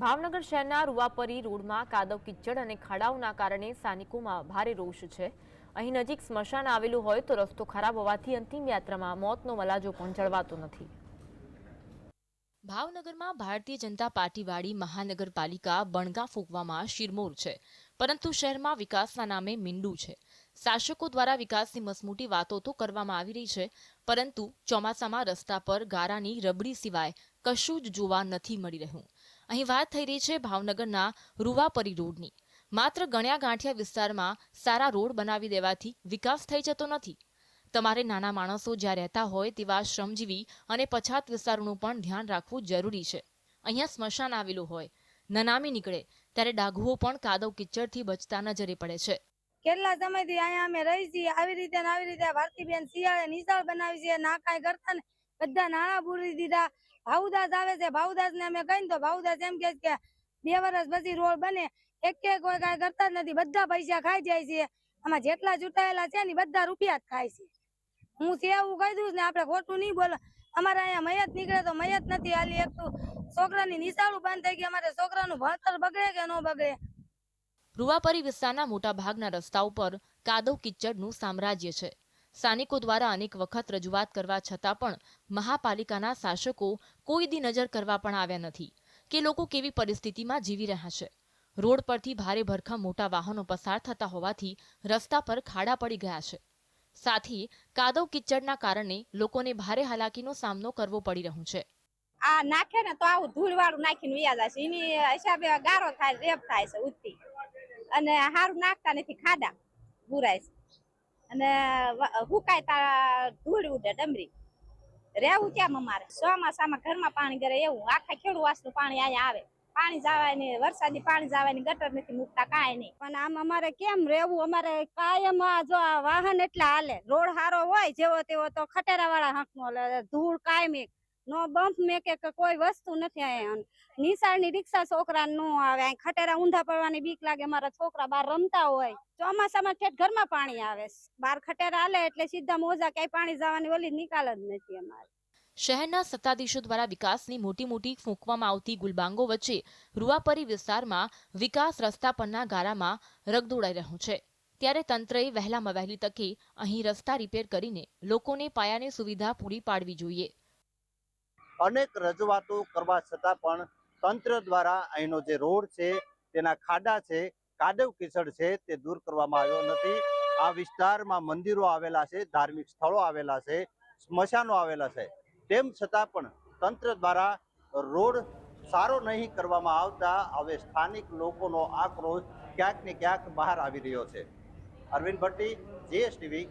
ભાવનગર શહેરના રૂવાપરી રોડમાં કાદવ કિચડ અને ખાડાઓના કારણે સ્થાનિકોમાં ભારે રોષ છે. અહીં નજીક સ્મશાન આવેલું હોય તો રસ્તો ખરાબ હોવાથી અંતિમ યાત્રામાં મોતનો મલાજો પણ જળવાતો નથી. ભાવનગરમાં ભારતીય જનતા પાર્ટીવાળી મહાનગરપાલિકા બણગા ફૂંકવામાં શિરમોર છે, પરંતુ શહેરમાં વિકાસના નામે મીંડું છે. શાસકો દ્વારા વિકાસની મસમૂટી વાતો તો કરવામાં આવી રહી છે, પરંતુ ચોમાસામાં રસ્તા પર ગારાની રબડી સિવાય કશું જ જોવા નથી મળી રહ્યું. અહીં વાત થઈ રહી છે ભાવનગરના રૂવાપરી રોડની. માત્ર ગણ્યા ગાંઠિયા વિસ્તારમાં સારા રોડ બનાવી દેવાથી વિકાસ થઈ જતો નથી. તમારે નાના માણસો જ્યાં રહેતા હોય તેવા શ્રમજીવી અને પછાત વિસ્તારોનું પણ ધ્યાન રાખવું જરૂરી છે. અહીંયા સ્મશાન આવેલું હોય. નનામી નીકળે, ત્યારે ડાઘુઓ પણ કાદવ કિચડથી બચતા નજરે પડે છે. કેટલા સમયથી અહીંયા અમે રહી છીએ આવી રીતે આવી રીતે ભારતીબેન શિયાળે નિશાળ બનાવી છે, ના કાંઈ કરતા ને. બધા નાણાં પૂરી દીધા. ભાવુદાસ આવે છે ભાવુદાસ ને અમે કહીને તો ભાવુદાસ એમ કે બે વર્ષ પછી રોડ બને. એક કોઈ કઈ કરતા જ નથી. બધા પૈસા ખાઈ જાય છે. આમાં જેટલા ચૂંટાયેલા છે ને બધા રૂપિયા જ ખાય છે. હું છે એવું કહી દઉં ને, આપણે ખોટું નહીં બોલો. અમારે અહીંયા મયત નીકળે તો મયત નથી હાલી એક તો છોકરાની નિશાળું બંધ થઈ ગઈ, અમારે છોકરાનું ભણતર બગડે કે ન બગડે? રૂવાપરી વિસ્તારના મોટા ભાગના રસ્તાઓ પર કાદવ કિચડનું સામ્રાજ્ય છે. સ્થાનિકો દ્વારા અનેક વખત રજૂઆત કરવા છતાં પણ મહાપાલિકાના શાસકો કોઈ દી નજર કરવા પણ આવ્યા નથી કે લોકો કેવી પરિસ્થિતિમાં જીવી રહ્યા છે. રોડ પરથી ભારે ભરખમ મોટા વાહનો પસાર થતા હોવાથી રસ્તા પર ખાડા પડી ગયા છે. સાથે કાદવ કિચડના કારણે લોકોને ભારે હાલાકીનો સામનો કરવો પડી રહ્યો છે. આ નાખે ને તો આવું ધૂળ વાળું નાખીને જાય છે. એની હિસાબે ગારો થાય, રેપ થાય છે ઉઠતી અને હારું નાખતા નથી, ખાડા બુરાય છે. અને હુકાય તા ધૂળ ઉડે ડમરી? રહેવું કેમ અમારે ચોમાસામાં ઘરમાં પાણી ગરે એવું. આખા ખેડુવાસનું પાણી અહીંયા આવે. પાણી જવાની વરસાદી પાણી જવાની ગટર નથી મૂકતા, કાંઈ નહીં. પણ આમ અમારે કેમ રહેવું? અમારે કાયમ આ જો વાહન એટલા હાલે. રોડ હારો હોય, જેવો તેવો તો ખટેરા વાળા હંકનો ધૂળ કાયમી. નો બમ્પ મેકે કે કોઈ વસ્તુ નથી અહીંયા નિશાળની રિક્ષા છોકરા નો આવે. ખટેરા ઊંધા પડવાની બીક લાગે. મારા છોકરા બહાર રમતા હોય. ચોમાસામાં ઠેઠ ઘરમાં પાણી આવે. બાર ખટેરા હાલે એટલે સીધા મોજા ક્યાંય પાણી જવાની ઓલી નિકાલ જ નથી અમારે. શહેરના સત્તાધીશો દ્વારા વિકાસની મોટી મોટી ફૂંકવામાં આવતી ગુલબાંગો વચ્ચે રૂવાપરી વિસ્તારમાં વિકાસ રસ્તા પરના ગારામાં રગદોડાઈ રહ્યું છે. ત્યારે તંત્રએ વહેલામાં વહેલી તકે અહીં રસ્તા રિપેર કરીને લોકોને પાયાની સુવિધા પૂરી પાડવી જોઈએ. અનેક રજૂઆતો કરવા છતાં પણ તંત્ર દ્વારા અહીંનો જે રોડ છે, તેના ખાડા છે, કાદવ કિચડ છે, તે દૂર કરવામાં આવ્યો નથી. આ વિસ્તારમાં મંદિરો આવેલા છે, ધાર્મિક સ્થળો આવેલા છે, સ્મશાનો આવેલા છે. તેમ છતાં પણ તંત્ર દ્વારા રોડ સારો નહીં કરવામાં આવતા હવે સ્થાનિક લોકોનો આક્રોશ ક્યાંક ને ક્યાંક બહાર આવી રહ્યો છે. અરવિંદ ભટ્ટી જીએસટીવી